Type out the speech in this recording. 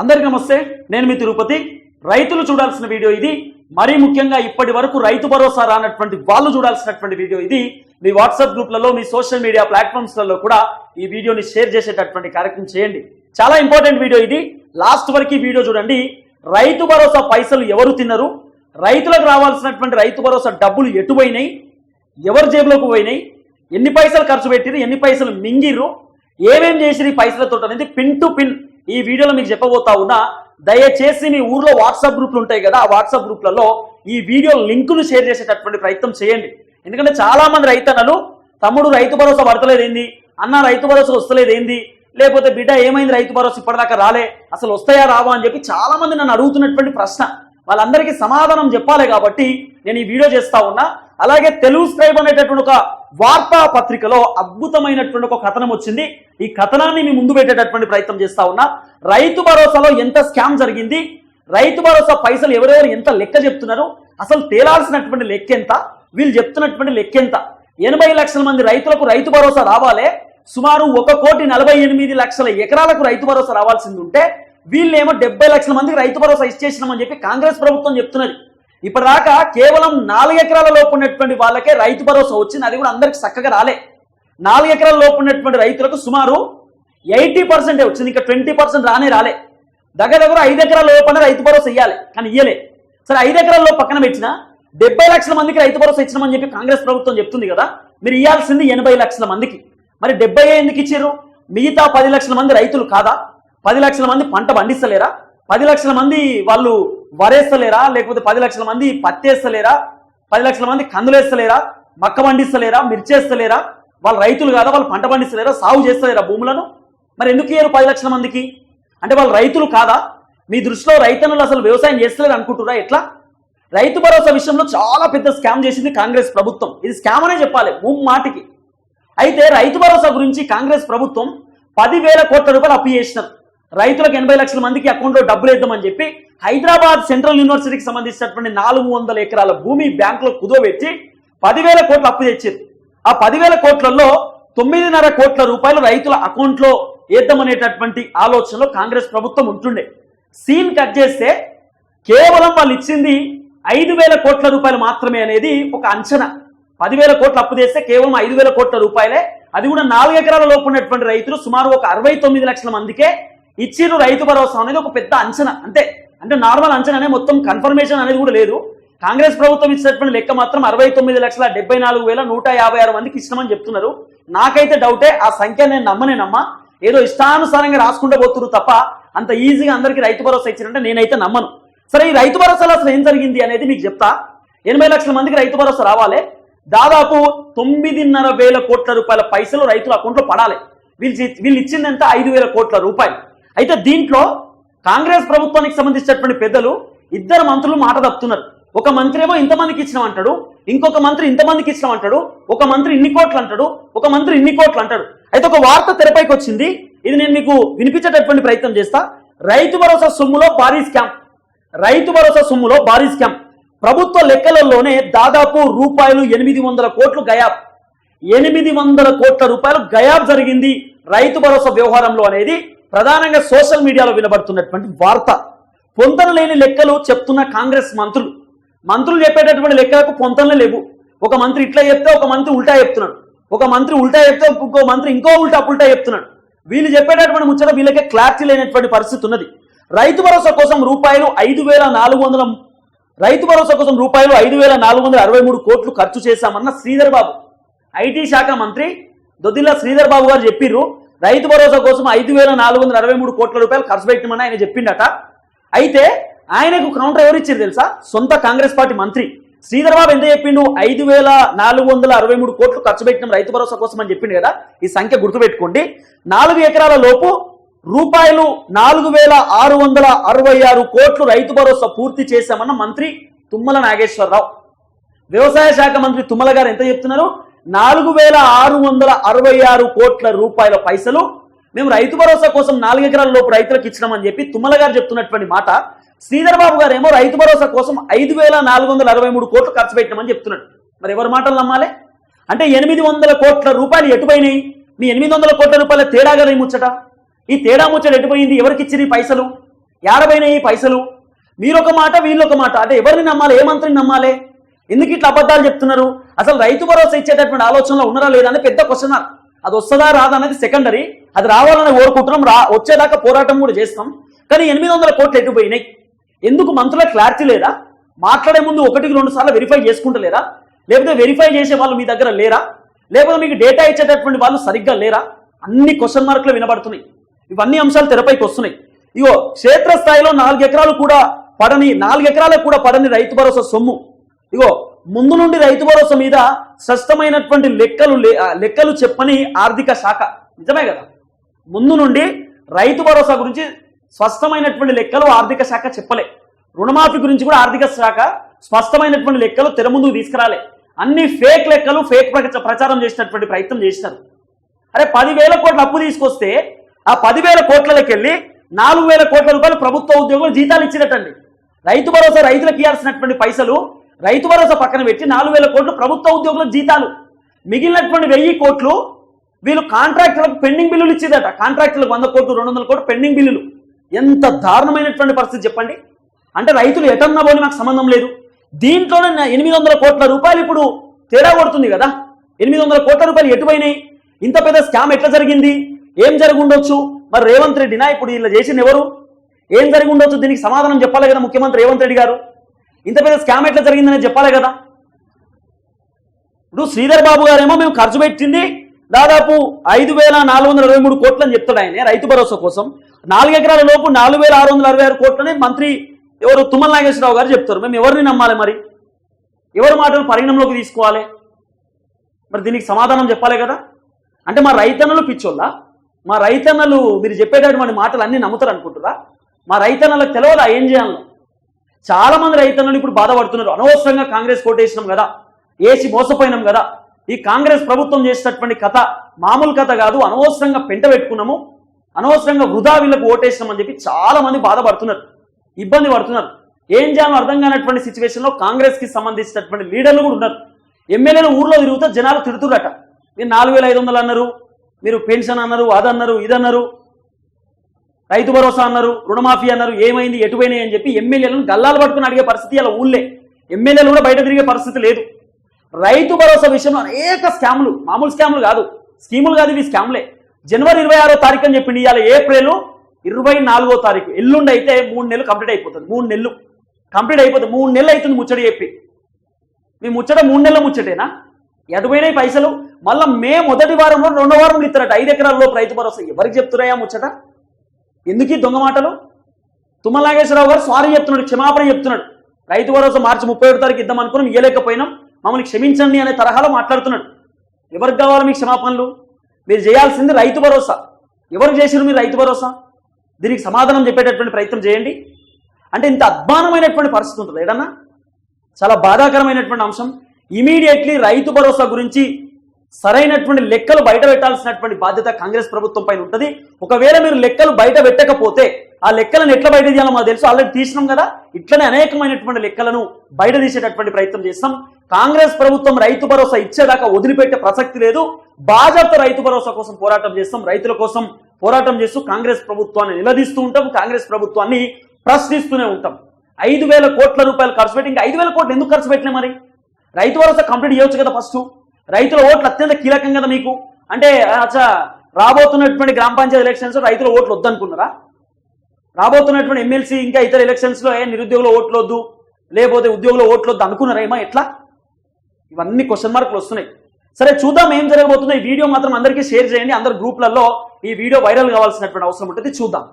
అందరికీ నమస్తే నేను మీ తిరుపతి. రైతులు చూడాల్సిన వీడియో ఇది. మరీ ముఖ్యంగా ఇప్పటి వరకు రైతు భరోసా రానటువంటి వాళ్ళు చూడాల్సినటువంటి వీడియో ఇది. మీ వాట్సాప్ గ్రూప్లలో మీ సోషల్ మీడియా ప్లాట్ఫామ్స్లలో కూడా ఈ వీడియోని షేర్ చేసేటటువంటి కార్యక్రమం చేయండి. చాలా ఇంపార్టెంట్ వీడియో ఇది. లాస్ట్ వరకు వీడియో చూడండి. రైతు భరోసా పైసలు ఎవరు తిన్నారు? రైతులకు రావాల్సినటువంటి రైతు భరోసా డబ్బులు ఎటువైనాయి ఎవరి జేబులోకి పోయినాయి? ఎన్ని పైసలు ఖర్చు పెట్టిరు ఎన్ని పైసలు మింగిర్రు? ఏమేం చేసిరు ఈ పైసలతో అనేది పిన్ టు పిన్ ఈ వీడియోలో మీకు చెప్పబోతా ఉన్నా దయచేసి మీ ఊర్లో వాట్సాప్ గ్రూప్లు ఉంటాయి కదా ఆ వాట్సాప్ గ్రూప్లలో ఈ వీడియో లింకును షేర్ చేసేటటువంటి ప్రయత్నం చేయండి. ఎందుకంటే చాలా మంది రైతన్నలు తమ్ముడు రైతు భరోసా పడతలేదు ఏంది? అన్న రైతు భరోసా వస్తలేదు ఏంది? లేకపోతే బిడ్డ ఏమైంది రైతు భరోసా ఇప్పటిదాకా రాలే అసలు వస్తాయా రావా? అని చెప్పి చాలా మంది నన్ను అడుగుతున్నటువంటి ప్రశ్న. వాళ్ళందరికీ సమాధానం చెప్పాలి కాబట్టి నేను ఈ వీడియో చేస్తా ఉన్నా. అలాగే తెలుగు స్క్రైబ్ అనేటటువంటి ఒక వార్తా పత్రికలో అద్భుతమైనటువంటి ఒక కథనం వచ్చింది. ఈ కథనాన్ని మీ ముందు పెట్టేటటువంటి ప్రయత్నం చేస్తా ఉన్నా. రైతు భరోసాలో ఎంత స్కామ్ జరిగింది? రైతు భరోసా పైసలు ఎవరెవరు ఎంత లెక్క చెప్తున్నారు? అసలు తేలాల్సినటువంటి లెక్క ఎంత? వీళ్ళు చెప్తున్నటువంటి లెక్క ఎంత? ఎనభై లక్షల మంది రైతులకు రైతు భరోసా రావాలే. సుమారు ఒక కోటి నలభై ఎనిమిది లక్షల ఎకరాలకు రైతు భరోసా రావాల్సింది ఉంటే వీళ్ళేమో డెబ్బై లక్షల మందికి రైతు భరోసా ఇచ్చేసినామని చెప్పి కాంగ్రెస్ ప్రభుత్వం చెప్తున్నది. ఇప్పటిదాకా కేవలం నాలుగు ఎకరాల లోపు ఉన్నటువంటి వాళ్ళకే రైతు భరోసా వచ్చింది. అది కూడా అందరికి చక్కగా రాలే. నాలుగు ఎకరాల లోపు ఉన్నటువంటి రైతులకు సుమారు ఎయిటీ పర్సెంటే వచ్చింది. ఇంకా ట్వంటీ పర్సెంట్ రానే రాలే. దగ్గర దగ్గర ఐదు ఎకరాల లోపల రైతు భరోసా ఇవ్వాలి కానీ ఇయ్యలే. సరే ఐదు ఎకరాల్లో పక్కన పెట్టిన డెబ్బై లక్షల మందికి రైతు భరోసా ఇచ్చినామని చెప్పి కాంగ్రెస్ ప్రభుత్వం చెప్తుంది కదా. మీరు ఇవ్వాల్సింది ఎనభై లక్షల మందికి. మరి డెబ్బై ఎందుకు ఇచ్చారు? మిగతా పది లక్షల మంది రైతులు కాదా? పది లక్షల మంది పంట పండిస్తలేరా? పది లక్షల మంది వాళ్ళు వరేస్తలేరా? లేకపోతే పది లక్షల మంది పత్తేస్తలేరా? పది లక్షల మంది కందులేస్తలేరా? మక్క పండిస్తలేరా? మిర్చేస్తలేరా? వాళ్ళు రైతులు కాదా? వాళ్ళు పంట పండిస్తలేరా? సాగు చేస్తలేరా భూములను? మరి ఎందుకు ఇయ్యరు పది లక్షల మందికి? అంటే వాళ్ళు రైతులు కాదా? మీ దృష్టిలో రైతన్నులు అసలు వ్యవసాయం చేస్తలేరు అనుకుంటున్నారా? ఎట్లా? రైతు భరోసా విషయంలో చాలా పెద్ద స్కామ్ చేసింది కాంగ్రెస్ ప్రభుత్వం. ఇది స్కామ్ అనే చెప్పాలి మాటికి. అయితే రైతు భరోసా గురించి కాంగ్రెస్ ప్రభుత్వం పదివేల కోట్ల రూపాయలు అప్పు చేసినారు. రైతులకు ఎనభై లక్షల మందికి అకౌంట్లో డబ్బులు వేద్దామని చెప్పి హైదరాబాద్ సెంట్రల్ యూనివర్సిటీకి సంబంధించినటువంటి నాలుగు వందల ఎకరాల భూమి బ్యాంకులో కుదోబెట్టి పదివేల కోట్లు అప్పు తెచ్చింది ఆ పదివేల కోట్లలో తొమ్మిదిన్నర కోట్ల రూపాయలు రైతుల అకౌంట్లో వేద్దామనేటటువంటి ఆలోచనలో కాంగ్రెస్ ప్రభుత్వం ఉంటుండే. సీన్ కట్ చేస్తే కేవలం వాళ్ళు ఇచ్చింది ఐదు వేల కోట్ల రూపాయలు మాత్రమే అనేది ఒక అంచనా. పదివేల కోట్లు అప్పు చేస్తే కేవలం ఐదు వేల కోట్ల రూపాయలే. అది కూడా నాలుగు ఎకరాల లోపు ఉన్నటువంటి రైతులు సుమారు ఒక అరవై తొమ్మిది లక్షల మందికే ఇచ్చిర్రు రైతు భరోసా అనేది ఒక పెద్ద అంచనా. అంతే అంటే నార్మల్ అంచనానే మొత్తం కన్ఫర్మేషన్ అనేది కూడా లేదు. కాంగ్రెస్ ప్రభుత్వం ఇచ్చినటువంటి లెక్క మాత్రం అరవై తొమ్మిది లక్షల డెబ్బై నాలుగు వేల నూట యాభై ఆరు మందికి ఇష్టమని చెప్తున్నారు. నాకైతే డౌటే ఆ సంఖ్య నేను నమ్మనే నమ్మ. ఏదో ఇష్టానుసారంగా రాసుకుంటూ పోతున్నారు తప్ప అంత ఈజీగా అందరికీ రైతు భరోసా ఇచ్చారంటే నేనైతే నమ్మను. సరే ఈ రైతు భరోసాలో అసలు ఏం జరిగింది అనేది మీకు చెప్తా. ఎనభై లక్షల మందికి రైతు భరోసా రావాలి. దాదాపు తొమ్మిదిన్నర వేల కోట్ల రూపాయల పైసలు రైతుల అకౌంట్లో పడాలి. వీళ్ళు వీళ్ళు ఇచ్చిందంత ఐదు వేల కోట్ల రూపాయలు. అయితే దీంట్లో కాంగ్రెస్ ప్రభుత్వానికి సంబంధించినటువంటి పెద్దలు ఇద్దరు మంత్రులు మాట తప్పుతున్నారు. ఒక మంత్రి ఏమో ఇంతమందికి ఇచ్చినామంటాడు ఇంకొక మంత్రి ఇంతమందికి ఇచ్చినామంటాడు ఒక మంత్రి ఇన్ని కోట్లు అంటాడు ఒక మంత్రి ఇన్ని కోట్లు అంటాడు. అయితే ఒక వార్త తెరపైకి వచ్చింది ఇది నేను మీకు వినిపించేటటువంటి ప్రయత్నం చేస్తా. రైతు భరోసా సొమ్ములో భారీ స్కామ్. రైతు భరోసా సొమ్ములో భారీ స్కామ్. ప్రభుత్వ లెక్కలలోనే దాదాపు రూపాయలు ఎనిమిది వందల కోట్లు గయాబ్. ఎనిమిది వందల కోట్ల రూపాయలు గయాబ్ జరిగింది రైతు భరోసా వ్యవహారంలో అనేది. ప్రధానంగా సోషల్ మీడియాలో వినబడుతున్నటువంటి వార్త. పొంతనలేని లెక్కలు చెప్తున్న కాంగ్రెస్ మంత్రులు. మంత్రులు చెప్పేటటువంటి లెక్కలకు పొంతనలు లేవు. ఒక మంత్రి ఇట్లా చెప్తే ఒక మంత్రి ఉల్టా చెప్తున్నాడు. ఒక మంత్రి ఉల్టా చెప్తే ఇంకో మంత్రి ఇంకో ఉల్టా ఉల్టా చెప్తున్నాడు. వీళ్ళు చెప్పేటటువంటి ముచ్చట వీళ్ళకే క్లారిటీ లేనటువంటి పరిస్థితి ఉన్నది. రైతు భరోసా కోసం రూపాయలు ఐదు వేల నాలుగు వందల రైతు భరోసా కోసం రూపాయలు ఐదు వేల నాలుగు వందల అరవై మూడు కోట్లు ఖర్చు చేశామన్న శ్రీధర్ బాబు. ఐటీ శాఖ మంత్రి దొద్దిల్లా శ్రీధర్ బాబు గారు చెప్పిర్రు రైతు భరోసా కోసం ఐదు వేల నాలుగు వందల అరవై మూడు కోట్ల రూపాయలు ఖర్చు పెట్టమని ఆయన చెప్పిండట. అయితే ఆయనకు కౌంటర్ ఎవరు ఇచ్చారు తెలుసా? సొంత కాంగ్రెస్ పార్టీ మంత్రి. శ్రీధర్ బాబు ఎంత చెప్పిండు? ఐదు వేల నాలుగు వందల అరవై మూడు కోట్లు ఖర్చు పెట్టిన రైతు భరోసా కోసం అని చెప్పిండు కదా. ఈ సంఖ్య గుర్తుపెట్టుకోండి. నాలుగు ఎకరాల లోపు రూపాయలు నాలుగు వేల ఆరు వందల అరవై ఆరు కోట్లు రైతు భరోసా పూర్తి చేశామన్న మంత్రి తుమ్మల నాగేశ్వరరావు. వ్యవసాయ శాఖ మంత్రి తుమ్మల గారు ఎంత చెప్తున్నారు? నాలుగు వేల ఆరు వందల అరవై ఆరు కోట్ల రూపాయల పైసలు మేము రైతు భరోసా కోసం నాలుగు ఎకరాల లోపు రైతులకు ఇచ్చినామని చెప్పి తుమ్మల గారు చెప్తున్నటువంటి మాట. శ్రీధర్ బాబు గారు ఏమో రైతు భరోసా కోసం ఐదు వేల నాలుగు వందల అరవై మూడు కోట్లు ఖర్చు పెట్టినామని చెప్తున్నాడు. మరి ఎవరి మాటలు నమ్మాలి? అంటే ఎనిమిది వందల కోట్ల రూపాయలు ఎటుపోయినాయి? మీ ఎనిమిది వందల కోట్ల రూపాయల తేడా కదా ఈ ముచ్చట? ఈ తేడా ముచ్చట ఎటుపోయింది? ఎవరికి ఇచ్చిన ఈ పైసలు? ఏడబైనాయి ఈ పైసలు? మీరొక మాట వీళ్ళొక మాట. అంటే ఎవరిని నమ్మాలి? ఏ మంత్రిని నమ్మాలి? ఎందుకు ఇట్లా అబద్ధాలు చెప్తున్నారు? అసలు రైతు భరోసా ఇచ్చేటటువంటి ఆలోచనలో ఉన్నారా లేదా అని పెద్ద క్వశ్చన్ అది వస్తుందా రాదా అనేది సెకండరీ అది రావాలని కోరుకుంటున్నాం రా వచ్చేదాకా పోరాటం కూడా చేస్తాం. కానీ ఎనిమిది వందల కోట్లు ఎట్టుపోయినాయి ఎందుకు మంత్రులకు క్లారిటీ లేదా? మాట్లాడే ముందు ఒకటికి రెండు సార్లు వెరిఫై చేసుకుంటలేరా? లేకపోతే వెరిఫై చేసే వాళ్ళు మీ దగ్గర లేరా? లేకపోతే మీకు డేటా ఇచ్చేటటువంటి వాళ్ళు సరిగ్గా లేరా? అన్ని క్వశ్చన్ మార్కులు వినబడుతున్నాయి. ఇవన్నీ అంశాలు తెరపైకి వస్తున్నాయి. ఇగో క్షేత్రస్థాయిలో నాలుగు ఎకరాలు కూడా పడని నాలుగు ఎకరాలకు కూడా పడని రైతు భరోసా సొమ్ము. ఇగో ముందు నుండి రైతు భరోసా మీద స్పష్టమైనటువంటి లెక్కలు లెక్కలు చెప్పని ఆర్థిక శాఖ. నిజమే కదా? ముందు నుండి రైతు భరోసా గురించి స్పష్టమైనటువంటి లెక్కలు ఆర్థిక శాఖ చెప్పలే. రుణమాఫీ గురించి కూడా ఆర్థిక శాఖ స్పష్టమైనటువంటి లెక్కలు తెర ముందుకు తీసుకురాలే. అన్ని ఫేక్ లెక్కలు ఫేక్ ప్రచారం చేసినటువంటి ప్రయత్నం చేసినారు. అరే పదివేల కోట్ల అప్పు తీసుకొస్తే ఆ పదివేల కోట్లకెళ్ళి నాలుగు వేల కోట్ల రూపాయలు ప్రభుత్వ ఉద్యోగులు జీతాలు ఇచ్చినట్టండి. రైతు భరోసా రైతులకు ఇవ్వాల్సినటువంటి పైసలు రైతు భరోసా పక్కన పెట్టి నాలుగు వేల కోట్లు ప్రభుత్వ ఉద్యోగుల జీతాలు. మిగిలినటువంటి వెయ్యి కోట్లు వీళ్ళు కాంట్రాక్టులకు పెండింగ్ బిల్లులు ఇచ్చేదట. కాంట్రాక్టులకు వంద కోట్లు రెండు వందల కోట్లు పెండింగ్ బిల్లులు. ఎంత దారుణమైనటువంటి పరిస్థితి చెప్పండి. అంటే రైతులు ఎటన్నా పోని మాకు సంబంధం లేదు. దీంట్లోనే ఎనిమిది వందల కోట్ల రూపాయలు ఇప్పుడు తేడా కొడుతుంది కదా. ఎనిమిది వందల కోట్ల రూపాయలు ఎటుపోయినాయి? ఇంత పెద్ద స్కామ్ ఎట్లా జరిగింది? ఏం జరిగి ఉండొచ్చు మరి రేవంత్ రెడ్డినా ఇప్పుడు ఇలా చేసింది ఎవరు? ఏం జరిగి ఉండొచ్చు దీనికి సమాధానం చెప్పాలి కదా ముఖ్యమంత్రి రేవంత్ రెడ్డి గారు. ఇంత పెద్ద స్కామ్ ఎట్లా జరిగిందని చెప్పాలి కదా. ఇప్పుడు శ్రీధర్ బాబు గారేమో మేము ఖర్చు పెట్టింది దాదాపు ఐదు వేల నాలుగు వందల ఇరవై మూడు కోట్లు అని చెప్తాడు ఆయన రైతు భరోసా కోసం. నాలుగు ఎకరాల లోపు నాలుగు వేల ఆరు వందల అరవై ఆరు కోట్లని మంత్రి ఎవరు తుమ్మల నాగేశ్వరరావు గారు చెప్తారు. మేము ఎవరిని నమ్మాలి మరి? ఎవరి మాటలు పరిగణంలోకి తీసుకోవాలి? మరి దీనికి సమాధానం చెప్పాలి కదా. అంటే మా రైతన్నలు పిచ్చోళ్ళ. మా రైతన్నలు మీరు చెప్పేటటువంటి మాటలు అన్నీ నమ్ముతారు అనుకుంటారా మా రైతన్నలకు తెలియదా ఏం చేయాలో? చాలా మంది రైతన్నలు ఇప్పుడు బాధపడుతున్నారు. అనవసరంగా కాంగ్రెస్ కోటేసినాం కదా. ఏసి మోసపోయినాం కదా. ఈ కాంగ్రెస్ ప్రభుత్వం చేసినటువంటి కథ మామూలు కథ కాదు. అనవసరంగా పెంట పెట్టుకున్నాము. అనవసరంగా వృధా వీళ్ళకు ఓటేసినామని చెప్పి చాలా మంది బాధపడుతున్నారు. ఇబ్బంది పడుతున్నారు. ఏం చేయాలో అర్థం కానటువంటి సిచ్యువేషన్లో కాంగ్రెస్కి సంబంధించినటువంటి లీడర్లు కూడా ఉన్నారు. ఎమ్మెల్యేలు ఊర్లో తిరుగుతూ జనాలు తిడుతురట మీరు నాలుగు వేల ఐదు వందలు అన్నారు. మీరు పెన్షన్ అన్నారు అదన్నారు ఇదన్నారు. రైతు భరోసా అన్నారు రుణమాఫీ అన్నారు ఏమైంది ఎటుపోయినాయి అని చెప్పి ఎమ్మెల్యేలను గల్లాలు పట్టుకుని అడిగే పరిస్థితి అలా ఊళ్ళే. ఎమ్మెల్యేలు కూడా బయట తిరిగే పరిస్థితి లేదు. రైతు భరోసా విషయంలో అనేక స్కాములు మామూలు స్కాములు కాదు స్కీములు కాదు ఇవి స్కాములే. జనవరి ఇరవై ఆరో తారీఖు అని చెప్పింది ఇవాళ ఏప్రిల్ ఇరవై నాలుగో తారీఖు. ఎల్లుండి అయితే మూడు నెలలు కంప్లీట్ అయిపోతుంది మూడు నెలలు. కంప్లీట్ అయిపోతుంది మూడు నెలలు అవుతుంది ముచ్చట చెప్పి. మీ ముచ్చట మూడు నెలల ముచ్చటేనా? ఎటుపోయినాయి పైసలు? మళ్ళీ మే మొదటి వారంలో రెండో వారంలో ఇస్తారట ఐదు ఎకరాల్లో రైతు భరోసా. ఎవరికి చెప్తున్నాయా ముచ్చట? ఎందుకు ఈ దొంగ మాటలు? తుమ్మలాగేశ్వరరావు గారు సారీ చెప్తున్నాడు క్షమాపణ చెప్తున్నాడు. రైతు భరోసా మార్చి ముప్పై ఒకటి తారీఖు ఇద్దాం అనుకుని ఇయ్యలేకపోయినాం. మమ్మల్ని క్షమించండి అనే తరహాలో మాట్లాడుతున్నాడు. ఎవరికి కావాలి మీకు క్షమాపణలు? మీరు చేయాల్సింది రైతు భరోసా. ఎవరు చేసిరు మీరు రైతు భరోసా? దీనికి సమాధానం చెప్పేటటువంటి ప్రయత్నం చేయండి. అంటే ఇంత అద్భానమైనటువంటి పరిస్థితి ఉంటుంది ఏడన్నా చాలా బాధాకరమైనటువంటి అంశం. ఇమీడియట్లీ రైతు భరోసా గురించి సరైనటువంటి లెక్కలు బయట పెట్టాల్సినటువంటి బాధ్యత కాంగ్రెస్ ప్రభుత్వం పైన ఉంటుంది. ఒకవేళ మీరు లెక్కలు బయట పెట్టకపోతే ఆ లెక్కలను ఎట్లా బయట తీయాలో మాకు తెలుసు. ఆల్రెడీ తీసినాం కదా. ఇట్లనే అనేకమైనటువంటి లెక్కలను బయట తీసేటటువంటి ప్రయత్నం చేస్తాం. కాంగ్రెస్ ప్రభుత్వం రైతు భరోసా ఇచ్చేదాకా వదిలిపెట్టే ప్రసక్తి లేదు. బాజాప్త రైతు భరోసా కోసం పోరాటం చేస్తాం. రైతుల కోసం పోరాటం చేస్తూ కాంగ్రెస్ ప్రభుత్వాన్ని నిలదీస్తూ ఉంటాం. కాంగ్రెస్ ప్రభుత్వాన్ని ప్రశ్నిస్తూనే ఉంటాం. ఐదు వేల కోట్ల రూపాయలు ఖర్చు పెట్టి ఇంకా ఐదు వేల కోట్లు ఎందుకు ఖర్చు పెట్టలే మరి? రైతు భరోసా కంప్లీట్ చేయొచ్చు కదా ఫస్ట్. రైతుల ఓట్లు అత్యంత కీలకం కదా మీకు? అంటే అచ్చా రాబోతున్నటువంటి గ్రామ పంచాయతీ ఎలక్షన్స్ రైతుల ఓట్లు వద్దనుకున్నారా? రాబోతున్నటువంటి ఎమ్మెల్సీ ఇంకా ఇతర ఎలక్షన్స్లో ఏ నిరుద్యోగుల ఓట్లు వద్దు లేకపోతే ఉద్యోగుల ఓట్లు వద్దు అనుకున్నారా ఏమో ఎట్లా? ఇవన్నీ క్వశ్చన్ మార్కులు వస్తున్నాయి. సరే చూద్దాం ఏం జరగబోతుందో. ఈ వీడియో మాత్రం అందరికీ షేర్ చేయండి. అందరు గ్రూప్లలో ఈ వీడియో వైరల్ కావాల్సినటువంటి అవసరం ఉంటుంది. చూద్దాం.